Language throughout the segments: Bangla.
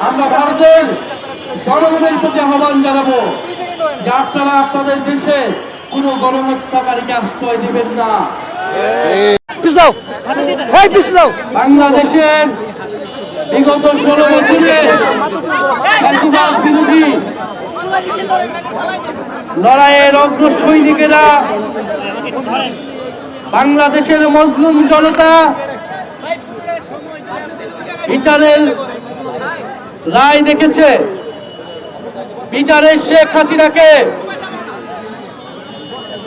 আমরা ভারতের জনগণের প্রতি আহ্বান জানাব যে আপনারা আপনাদের দেশে কোনো গণহত্যাকারীকে আশ্রয় দিবেন না। বাংলাদেশের বিগত ষোলো বছরে বিরোধী লড়াইয়ের অগ্র সৈনিকেরা বাংলাদেশের মজলুম জনতা বিচারের রায় দেখেছে বিচারের শেখ হাসিনাকে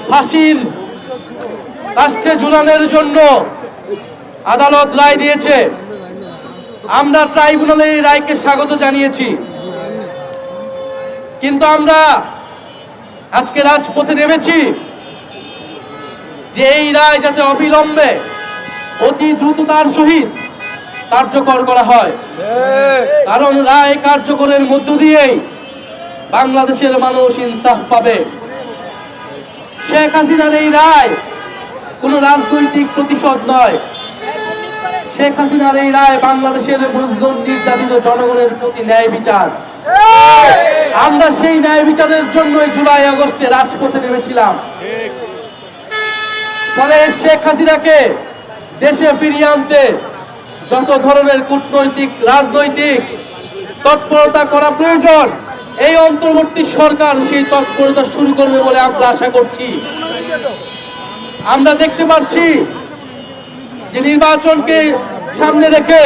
ফাঁসির রাষ্ট্রে ঝুলানোর জন্য আদালত রায় দিয়েছে। আমরা ট্রাইব্যুনালের এই রায়কে স্বাগত জানিয়েছি। কিন্তু আমরা আজকে রাজপথে নেমেছি যে এই রায় যাতে অবিলম্বে অতি দ্রুততার সহিত কার্যকর করা হয়। কারণ রায় কার্যকরের মধ্য দিয়েই বাংলাদেশের মানুষ ইনসাফ পাবে। শেখ হাসিনার এই রায় কোনো রাজনৈতিক প্রতিশোধ নয়। শেখ হাসিনার এই রায় বাংলাদেশের মজলুম নির্যাতিত জনগণের প্রতি ন্যায় বিচার। আমরা সেই ন্যায় বিচারের জন্যই জুলাই আগস্টে রাজপথে নেমেছিলাম। ফলে শেখ হাসিনাকে দেশে ফিরিয়ে আনতে যত ধরনের কূটনৈতিক, রাজনৈতিক তৎপরতা করা প্রয়োজন, এই অন্তর্বর্তী সরকার সেই তৎপরতা শুরু করবে বলে আমরা আশা করছি। আমরা দেখতে পাচ্ছি যে নির্বাচনকে সামনে রেখে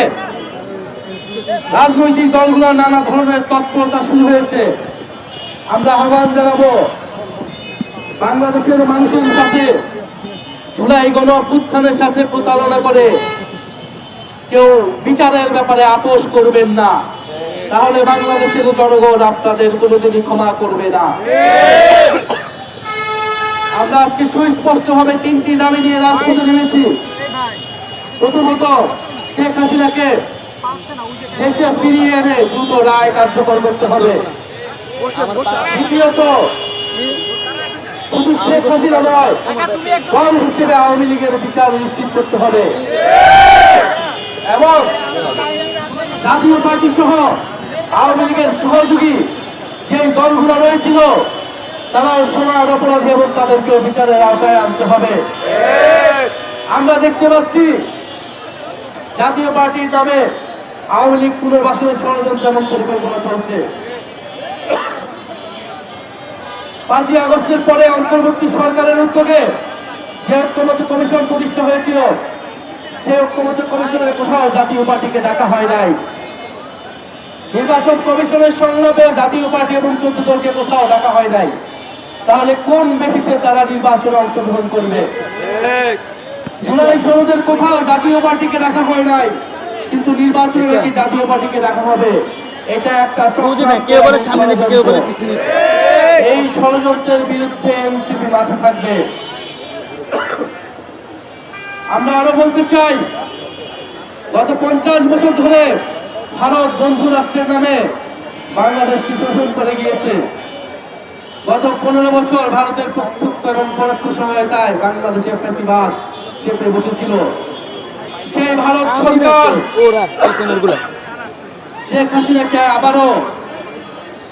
রাজনৈতিক দলগুলো নানা ধরনের তৎপরতা শুরু হয়েছে। আমরা আহ্বান জানাব বাংলাদেশের মানুষের সাথে, জুলাই গণ সাথে প্রতারণা করে কেউ বিচারের ব্যাপারে আপোষ করবেন না। তাহলে বাংলাদেশের জনগণ আপনাদের কোনোদিনই ক্ষমা করবে না। আমরা আজকে সুস্পষ্ট ভাবে তিনটি দাবি নিয়ে রাজপথে নেমেছি। প্রথমত, শেখ হাসিনাকে দেশে ফিরিয়ে এনে দ্রুত রায় কার্যকর করতে হবে। দ্বিতীয়ত, শুধু শেখ হাসিনা নয়, দল হিসেবে আওয়ামী লীগের বিচার নিশ্চিত করতে হবে। এবং জাতীয় পার্টি সহ আওয়ামী লীগের সহযোগী যে দলগুলো রয়েছিল, তারা সমান অপরাধী এবং তাদেরকে বিচারের আওতায় আনতে হবে। আমরা দেখতে পাচ্ছি, জাতীয় পার্টির নামে আওয়ামী লীগ পুনর্বাসনের ষড়যন্ত্র এবং পরিকল্পনা চলছে। পাঁচই আগস্টের পরে অন্তর্বর্তী সরকারের উদ্যোগে যে ঐক্যমত কমিশন প্রতিষ্ঠা হয়েছিল। সেই ঐক্যমত কমিশনের কোথাও জাতীয় পার্টিকে ডাকা হয় নাই। নির্বাচন কমিশনের সংলাপে জাতীয় পার্টি এবং চোদ্দ দলকে কোথাও ডাকা হয় নাই। তাহলে কোন বেসিসে তারা নির্বাচনে অংশগ্রহণ করবে? জুলাই সনদের কোথাও জাতীয় পার্টিকে রাখা হয় নাই কিন্তু নির্বাচনে নাকি জাতীয় পার্টিকে রাখা হবে? এটা একটা কেউ বলে সামনে কেউ বলে পিছনে? এই ষড়যন্ত্রের বিরুদ্ধে এনসিপি মাঠে থাকবে। আমরা আরও বলতে চাই গত পঞ্চাশ বছর ধরে ভারত বন্ধু রাষ্ট্রের নামে বাংলাদেশকে শোষণ করে গিয়েছে। গত পনেরো বছর ভারতের প্রত্যক্ষ এবং পরোক্ষ সহায়তায় বাংলাদেশের ফ্যাসিবাদ চেপে বসেছিল। সেই ভারত সরকার শেখ হাসিনাকে আবারও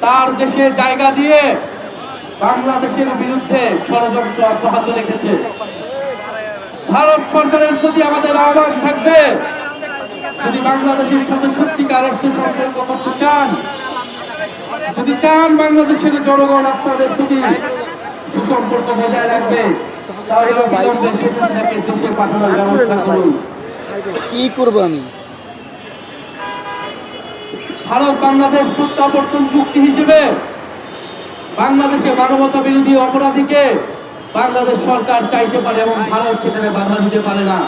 তার দেশে জায়গা দিয়ে বাংলাদেশের বিরুদ্ধে ষড়যন্ত্র অব্যাহত রেখেছে। ভারত সরকারের প্রতি আমাদের আহ্বান থাকবে। যদি বাংলাদেশের সাথে সত্যিকার অর্থে সম্পর্ক করতে চান যদি চান বাংলাদেশের জনগণ আপনাদের প্রতি সুসম্পর্ক বজায় রাখবে তাহলে বিলম্বে শেখ দেশে পাঠানোর ব্যবস্থা করুন। কি করব আমি? ভারত বাংলাদেশ প্রত্যাবর্তন চুক্তি হিসেবে বাংলাদেশে মানবতা বিরোধী অপরাধীকে বাংলাদেশ সরকার চাইতে পারে এবং ভারত সেখানে বাধা দিতে পারে না।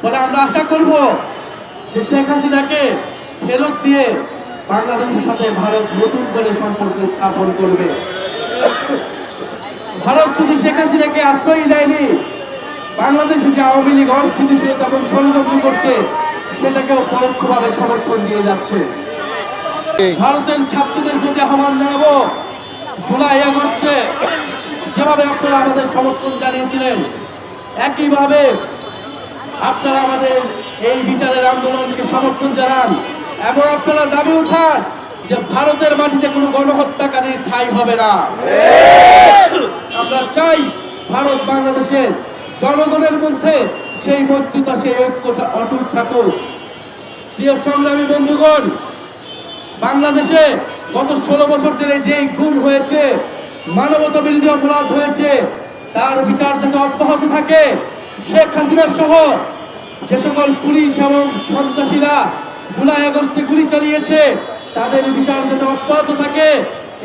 ফলে আমরা আশা করব যে শেখ হাসিনাকে ফেরত দিয়ে বাংলাদেশের সাথে ভারত নতুন করে সম্পর্ক স্থাপন করবে। ভারত শুধু শেখ হাসিনাকে আশ্রয় দেয়নি, বাংলাদেশে যে আওয়ামী লীগ অস্থিতিশীলতা এবং ষড়যন্ত্র করছে, সেটাকেও পরোক্ষভাবে সমর্থন দিয়ে যাচ্ছে। ভারতের ছাত্রদের প্রতি আহ্বান জানাব, জুলাই আগস্টে যেভাবে আপনারা আমাদের সমর্থন জানিয়েছিলেন। একইভাবে আপনারা আমাদের এই বিচারের আন্দোলনকে সমর্থন জানান এবং আপনারা দাবি উঠান যে ভারতের মাটিতে কোনো গণহত্যাকারীর ঠাঁই হবে না। আমরা চাই ভারত বাংলাদেশের জনগণের মধ্যে সেই মৈত্রতা, সেই ঐক্যটা অটুট থাকুক। প্রিয় সংগ্রামী বন্ধুগণ, বাংলাদেশে গত ষোলো বছর ধরে যেই গুম হয়েছে মানবতা বিরোধী অপরাধ হয়েছে তার বিচার যাতে অব্যাহত থাকে শেখ হাসিনা সহ যে সকল পুলিশ এবং সন্ত্রাসীরা জুলাই আগস্টে গুলি চালিয়েছে তাদের বিচার যাতে অব্যাহত থাকে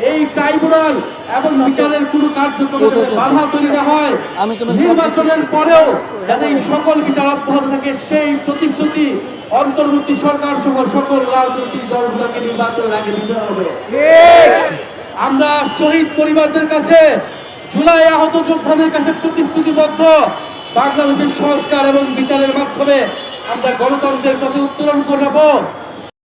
এই ট্রাইব্যুনাল এবং বিচারের কোনো কার্যক্রমে বাধা তৈরি না হয় নির্বাচনের পরেও যাতে এই সকল বিচার অব্যাহত থাকে সেই প্রতিশ্রুতি অন্তর্বর্তী সরকার সহ সকল রাজনৈতিক দলগুলোকে নির্বাচনের আগে দিতে হবে। আমরা শহীদ পরিবারদের কাছে, জুলাই আহত যোদ্ধাদের কাছে প্রতিশ্রুতিবদ্ধ বাংলাদেশের সংস্কার এবং বিচারের মাধ্যমে আমরা গণতন্ত্রের পথে উত্তোলন করব